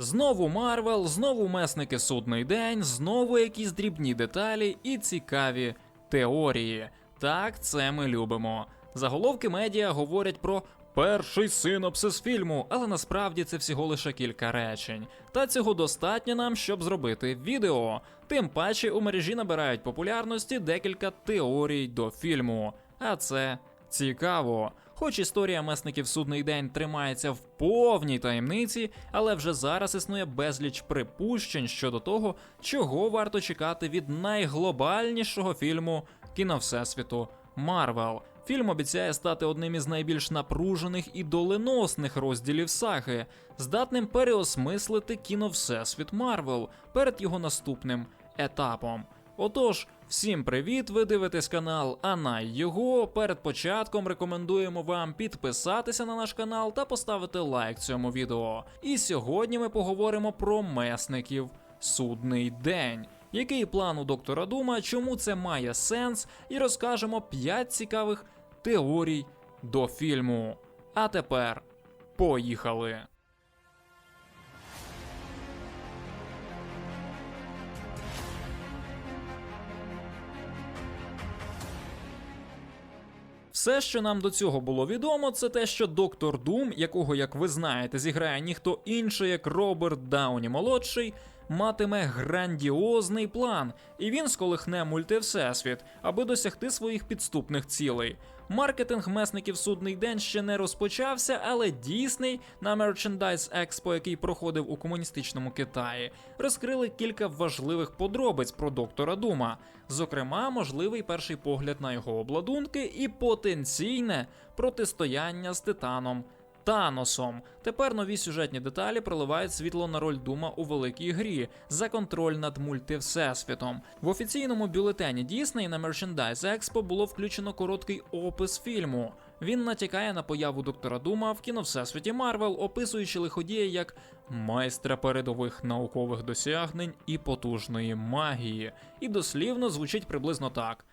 Знову Марвел, знову месники судний день, знову якісь дрібні деталі і цікаві теорії. Так, це ми любимо. Заголовки медіа говорять про перший синопсис фільму, але насправді це всього лише кілька речень. Та цього достатньо нам, щоб зробити відео. Тим паче у мережі набирають популярності декілька теорій до фільму. А це цікаво. Хоч історія месників судний день тримається в повній таємниці, але вже зараз існує безліч припущень щодо того, чого варто чекати від найглобальнішого фільму кіно Всесвіту Марвел. Фільм обіцяє стати одним із найбільш напружених і доленосних розділів саги, здатним переосмислити кіно Всесвіт Марвел перед його наступним етапом. Отож, всім привіт! Ви дивитесь канал Анай його. Перед початком рекомендуємо вам підписатися на наш канал та поставити лайк цьому відео. І сьогодні ми поговоримо про месників Судний день. Який план у доктора Дума, чому це має сенс, і розкажемо 5 цікавих теорій до фільму. А тепер поїхали! Все, що нам до цього було відомо, це те, що доктор Дум, якого, як ви знаєте, зіграє ніхто інший, як Роберт Дауні молодший, матиме грандіозний план, і він сколихне мультивсесвіт, аби досягти своїх підступних цілей. Маркетинг месників судний день ще не розпочався, але Дісней на Merchandise Expo, який проходив у комуністичному Китаї, розкрили кілька важливих подробиць про доктора Дума, зокрема, можливий перший погляд на його обладунки і потенційне протистояння з Титаном. Таносом. Тепер нові сюжетні деталі проливають світло на роль Дума у великій грі за контроль над мультивсесвітом. В офіційному бюлетені Disney на Merchandise Expo було включено короткий опис фільму. Він натякає на появу доктора Дума в кіновсесвіті Марвел, описуючи лиходія як майстра передових наукових досягнень і потужної магії. І дослівно звучить приблизно так.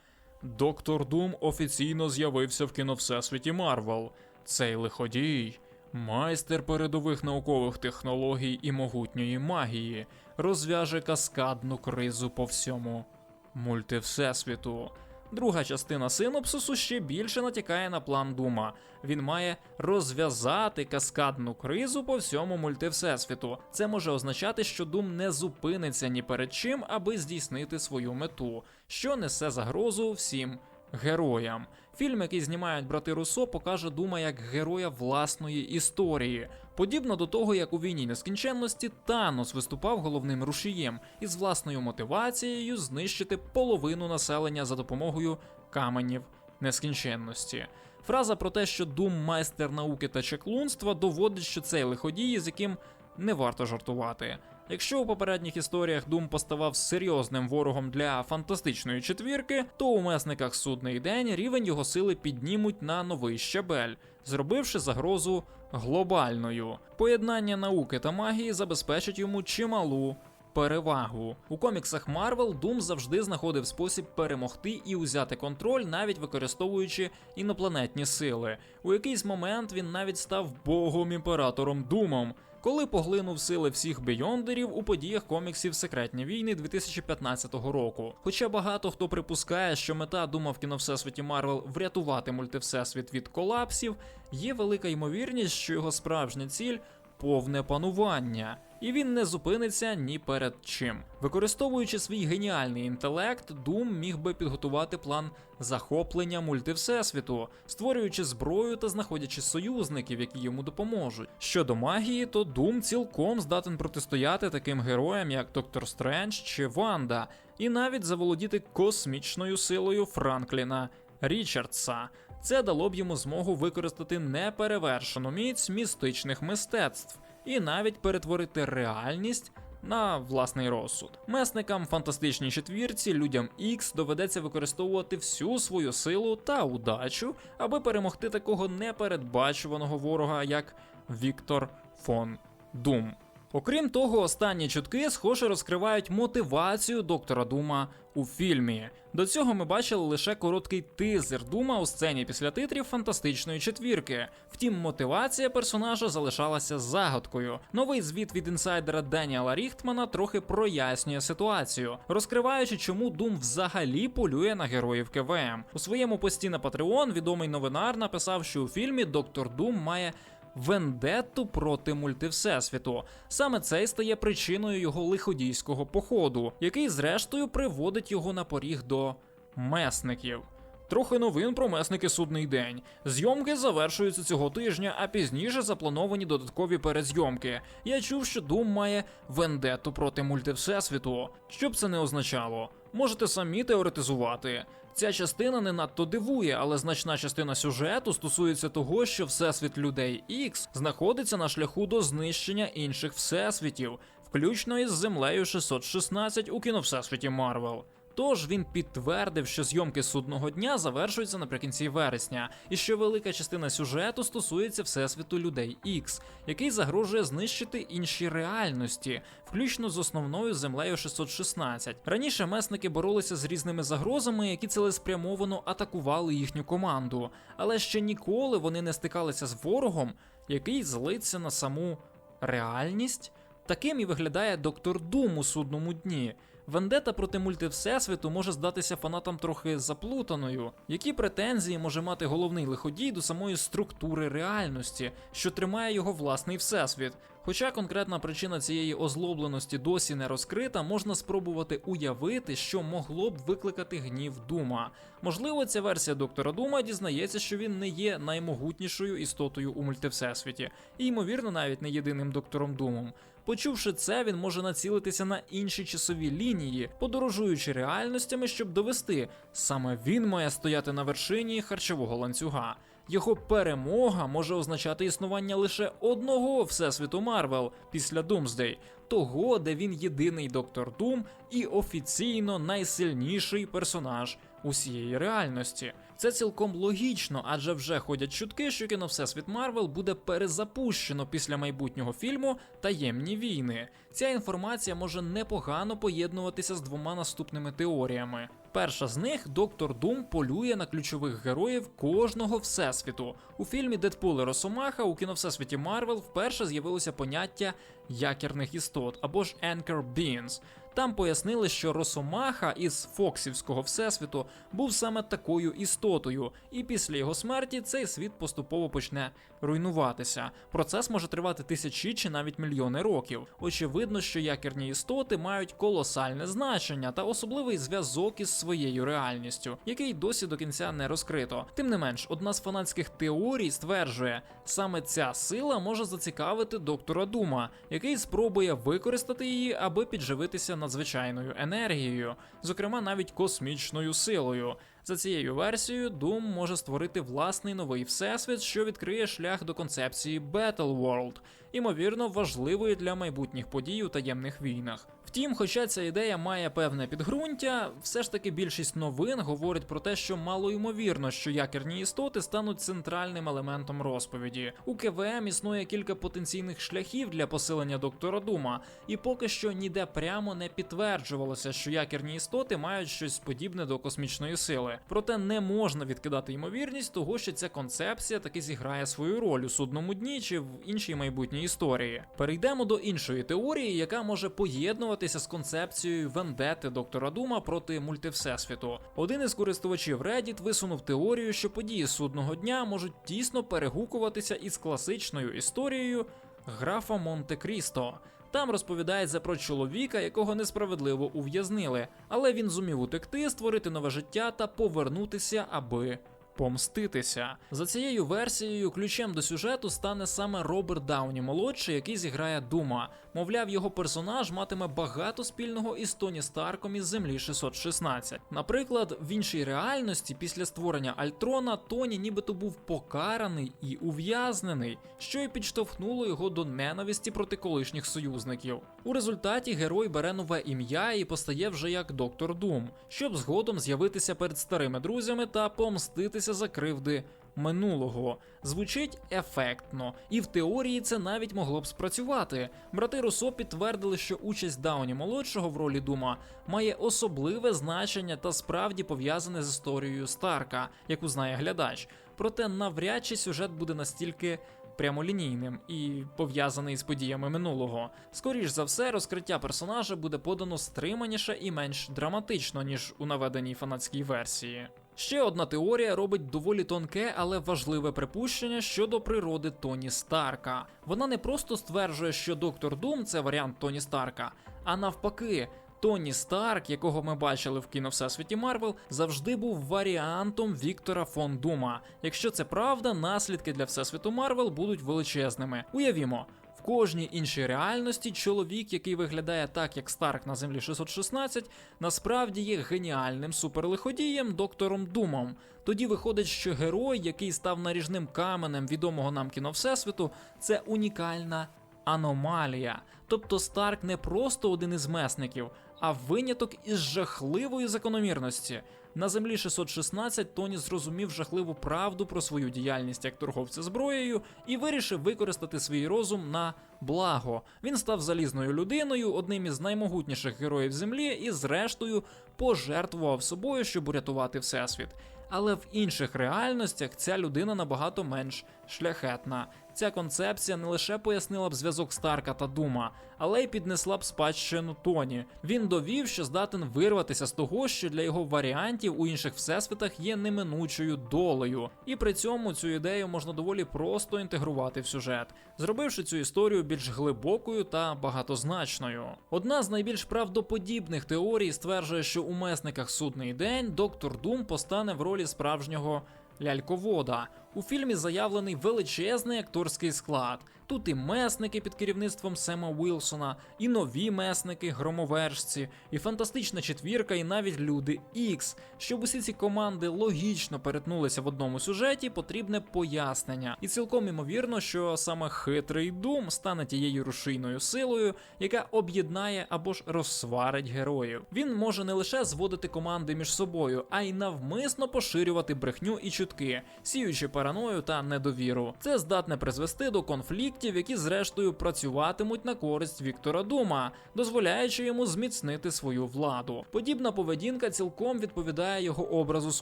Доктор Дум офіційно з'явився в кіновсесвіті Марвел. Цей лиходій, майстер передових наукових технологій і могутньої магії, розв'яже каскадну кризу по всьому мультивсесвіту. Друга частина синопсису ще більше натякає на план Дума. Він має розв'язати каскадну кризу по всьому мультивсесвіту. Це може означати, що Дум не зупиниться ні перед чим, аби здійснити свою мету, що несе загрозу всім героям. Фільм, який знімають брати Руссо, покаже Дума як героя власної історії. Подібно до того, як у війні нескінченності Танос виступав головним рушієм із власною мотивацією знищити половину населення за допомогою каменів нескінченності. Фраза про те, що Дум майстер науки та чеклунства, доводить, що цей лиходій, з яким не варто жартувати. Якщо у попередніх історіях Дум поставав серйозним ворогом для фантастичної четвірки, то у месниках судний день рівень його сили піднімуть на новий щабель, зробивши загрозу глобальною. Поєднання науки та магії забезпечить йому чималу. Перевагу у коміксах Марвел Дум завжди знаходив спосіб перемогти і узяти контроль, навіть використовуючи інопланетні сили. У якийсь момент він навіть став богом імператором Думом, коли поглинув сили всіх бейондерів у подіях коміксів Секретні війни 2015 року. Хоча багато хто припускає, що мета Дума в кіновсесвіті Марвел врятувати мультивсесвіт від колапсів, є велика ймовірність, що його справжня ціль повне панування, і він не зупиниться ні перед чим. Використовуючи свій геніальний інтелект, Дум міг би підготувати план захоплення мультивсесвіту, створюючи зброю та знаходячи союзників, які йому допоможуть. Щодо магії, то Дум цілком здатен протистояти таким героям, як Доктор Стрендж чи Ванда, і навіть заволодіти космічною силою Франкліна. Річардса. Це дало б йому змогу використати неперевершену міць містичних мистецтв і навіть перетворити реальність на власний розсуд. Месникам фантастичній четвірці, людям X доведеться використовувати всю свою силу та удачу, аби перемогти такого непередбачуваного ворога, як Віктор фон Дум. Окрім того, останні чутки схоже розкривають мотивацію доктора Дума у фільмі. До цього ми бачили лише короткий тизер Дума у сцені після титрів фантастичної четвірки. Втім, мотивація персонажа залишалася загадкою. Новий звіт від інсайдера Деніела Ріхтмана трохи прояснює ситуацію, розкриваючи, чому Дум взагалі полює на героїв КВМ. У своєму пості на Patreon відомий новинар написав, що у фільмі Доктор Дум має вендетту проти мультивсесвіту. Саме це й стає причиною його лиходійського походу, який зрештою приводить його на поріг до месників. Трохи новин про месники судний день. Зйомки завершуються цього тижня, а пізніше заплановані додаткові перезйомки. Я чув, що Дум має вендетту проти мультивсесвіту. Що б це не означало? Можете самі теоретизувати. Ця частина не надто дивує, але значна частина сюжету стосується того, що всесвіт людей X знаходиться на шляху до знищення інших всесвітів, включно із землею 616 у кіновсесвіті Марвел. Тож він підтвердив, що зйомки судного дня завершуються наприкінці вересня, і що велика частина сюжету стосується всесвіту людей X, який загрожує знищити інші реальності, включно з основною землею 616. Раніше месники боролися з різними загрозами, які цілеспрямовано атакували їхню команду, але ще ніколи вони не стикалися з ворогом, який злиться на саму реальність. Таким і виглядає доктор Дум у судному дні. Вендета проти мультивсесвіту може здатися фанатам трохи заплутаною. Які претензії може мати головний лиходій до самої структури реальності, що тримає його власний всесвіт? Хоча конкретна причина цієї озлобленості досі не розкрита, можна спробувати уявити, що могло б викликати гнів Дума. Можливо, ця версія доктора Дума дізнається, що він не є наймогутнішою істотою у мультивсесвіті, і ймовірно, навіть не єдиним доктором Думом. Почувши це, він може націлитися на інші часові лінії, подорожуючи реальностями, щоб довести, саме він має стояти на вершині харчового ланцюга. Його перемога може означати існування лише одного всесвіту Марвел після Думсдей, того, де він єдиний доктор Дум і офіційно найсильніший персонаж усієї реальності. Це цілком логічно, адже вже ходять чутки, що кіно Всесвіт Марвел буде перезапущено після майбутнього фільму Таємні війни. Ця інформація може непогано поєднуватися з двома наступними теоріями. Перша з них доктор Дум полює на ключових героїв кожного всесвіту. У фільмі Дедпул і Росомаха у кіно Всесвіті Марвел вперше з'явилося поняття якірних істот або ж Anchor Beings. Там пояснили, що Росомаха із Фоксівського всесвіту був саме такою істотою, і після його смерті цей світ поступово почне руйнуватися. Процес може тривати тисячі чи навіть мільйони років. Очевидно, що якірні істоти мають колосальне значення та особливий зв'язок із своєю реальністю, який досі до кінця не розкрито. Тим не менш, одна з фанатських теорій стверджує, саме ця сила може зацікавити доктора Дума, який спробує використати її, аби підживитися надзвичайною енергією, зокрема навіть космічною силою. За цією версією, Doom може створити власний новий всесвіт, що відкриє шлях до концепції Battle World, імовірно, важливої для майбутніх подій у таємних війнах. Втім, хоча ця ідея має певне підґрунтя, все ж таки більшість новин говорить про те, що мало ймовірно, що якірні істоти стануть центральним елементом розповіді. У КВМ існує кілька потенційних шляхів для посилення доктора Дума, і поки що ніде прямо не підтверджувалося, що якірні істоти мають щось подібне до космічної сили. Проте не можна відкидати ймовірність того, що ця концепція таки зіграє свою роль у судному дні чи в іншій майбутній історії. Перейдемо до іншої теорії, яка може поєднуватися з концепцією вендети доктора Дума проти мультивсесвіту. Один із користувачів Reddit висунув теорію, що події судного дня можуть тісно перегукуватися із класичною історією графа Монте-Крісто. Там розповідається про чоловіка, якого несправедливо ув'язнили, але він зумів утекти, створити нове життя та повернутися, аби помститися. За цією версією, ключем до сюжету стане саме Роберт Дауні молодший, який зіграє Дума. Мовляв, його персонаж матиме багато спільного із Тоні Старком із землі 616. Наприклад, в іншій реальності, після створення Альтрона, Тоні нібито був покараний і ув'язнений, що й підштовхнуло його до ненависті проти колишніх союзників. У результаті герой бере нове ім'я і постає вже як доктор Дум, щоб згодом з'явитися перед старими друзями та помститися за кривди минулого. Звучить ефектно, і в теорії це навіть могло б спрацювати. Брати Руссо підтвердили, що участь Дауні молодшого в ролі Дума має особливе значення та справді пов'язане з історією Старка, яку знає глядач. Проте навряд чи сюжет буде настільки прямолінійним і пов'язаний з подіями минулого. Скоріш за все, розкриття персонажа буде подано стриманіше і менш драматично, ніж у наведеній фанатській версії. Ще одна теорія робить доволі тонке, але важливе припущення щодо природи Тоні Старка. Вона не просто стверджує, що Доктор Дум це варіант Тоні Старка, а навпаки. Тоні Старк, якого ми бачили в кіно Всесвіті Марвел, завжди був варіантом Віктора фон Дума. Якщо це правда, наслідки для Всесвіту Марвел будуть величезними. Уявімо, кожній іншій реальності чоловік, який виглядає так, як Старк на землі 616, насправді є геніальним суперлиходієм доктором Думом. Тоді виходить, що герой, який став наріжним каменем відомого нам кіно Всесвіту, це унікальна аномалія. Тобто Старк не просто один із месників, а виняток із жахливої закономірності. На землі 616 Тоні зрозумів жахливу правду про свою діяльність як торговця зброєю і вирішив використати свій розум на благо. Він став залізною людиною, одним із наймогутніших героїв землі, і зрештою пожертвував собою, щоб урятувати всесвіт. Але в інших реальностях ця людина набагато менш шляхетна. Ця концепція не лише пояснила б зв'язок Старка та Дума, але й піднесла б спадщину Тоні. Він довів, що здатен вирватися з того, що для його варіантів у інших всесвітах є неминучою долею, і при цьому цю ідею можна доволі просто інтегрувати в сюжет, зробивши цю історію більш глибокою та багатозначною. Одна з найбільш правдоподібних теорій стверджує, що у месниках судний день доктор Дум постане в ролі справжнього ляльковода. У фільмі заявлений величезний акторський склад. Тут і месники під керівництвом Сема Уілсона, і нові месники, громовержці, і фантастична четвірка, і навіть люди Ікс. Щоб усі ці команди логічно перетнулися в одному сюжеті, потрібне пояснення. І цілком імовірно, що саме хитрий Дум стане тією рушійною силою, яка об'єднає або ж розсварить героїв. Він може не лише зводити команди між собою, а й навмисно поширювати брехню і чутки, сіючи параною та недовіру. Це здатне призвести до конфліктів, які зрештою працюватимуть на користь Віктора Дума, дозволяючи йому зміцнити свою владу. Подібна поведінка цілком відповідає його образу з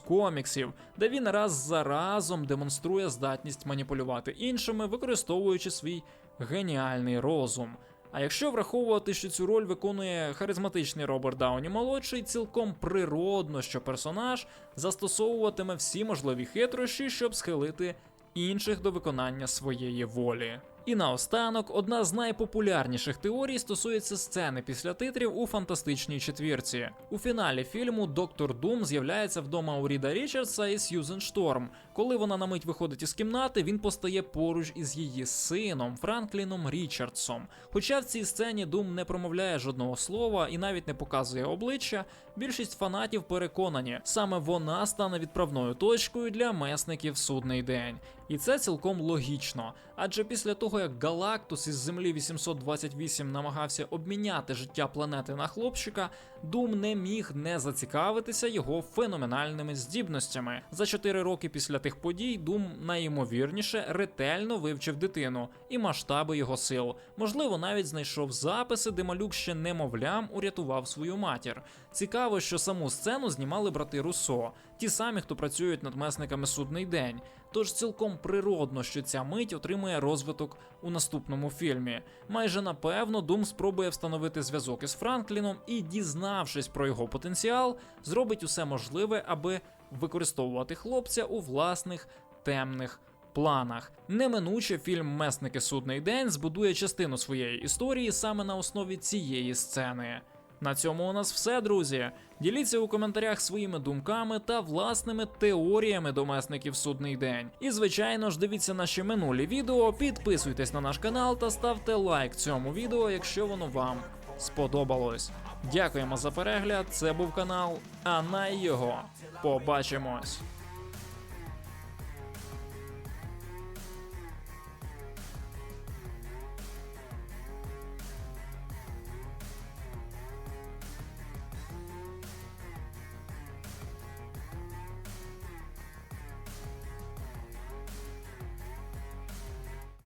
коміксів, де він раз за разом демонструє здатність маніпулювати іншими, використовуючи свій геніальний розум. А якщо враховувати, що цю роль виконує харизматичний Роберт Дауні молодший, цілком природно, що персонаж застосовуватиме всі можливі хитрощі, щоб схилити інших до виконання своєї волі. І наостанок, одна з найпопулярніших теорій стосується сцени після титрів у фантастичній четвірці. У фіналі фільму Доктор Дум з'являється вдома у Ріда Річардса і Сьюзен Шторм. Коли вона на мить виходить із кімнати, він постає поруч із її сином Франкліном Річардсом. Хоча в цій сцені Дум не промовляє жодного слова і навіть не показує обличчя, більшість фанатів переконані, саме вона стане відправною точкою для месників судний день. І це цілком логічно. Адже після того, як Галактус із Землі 828 намагався обміняти життя планети на хлопчика, Дум не міг не зацікавитися його феноменальними здібностями. За 4 роки після тих подій Дум найімовірніше ретельно вивчив дитину і масштаби його сил. Можливо, навіть знайшов записи, де малюк ще немовлям урятував свою матір. Цікаво, що саму сцену знімали брати Руссо, ті самі, хто працюють над месниками судний день. Тож цілком природно, що ця мить отримує розвиток у наступному фільмі. Майже напевно, Дум спробує встановити зв'язок із Франкліном і, дізнавшись про його потенціал, зробить усе можливе, аби використовувати хлопця у власних темних. Планах неминуче фільм Месники Судний день збудує частину своєї історії саме на основі цієї сцени. На цьому у нас все, друзі. Діліться у коментарях своїми думками та власними теоріями до месників судний день. І звичайно ж дивіться наші минулі відео, підписуйтесь на наш канал та ставте лайк цьому відео, якщо воно вам сподобалось. Дякуємо за перегляд. Це був канал, а на його побачимось.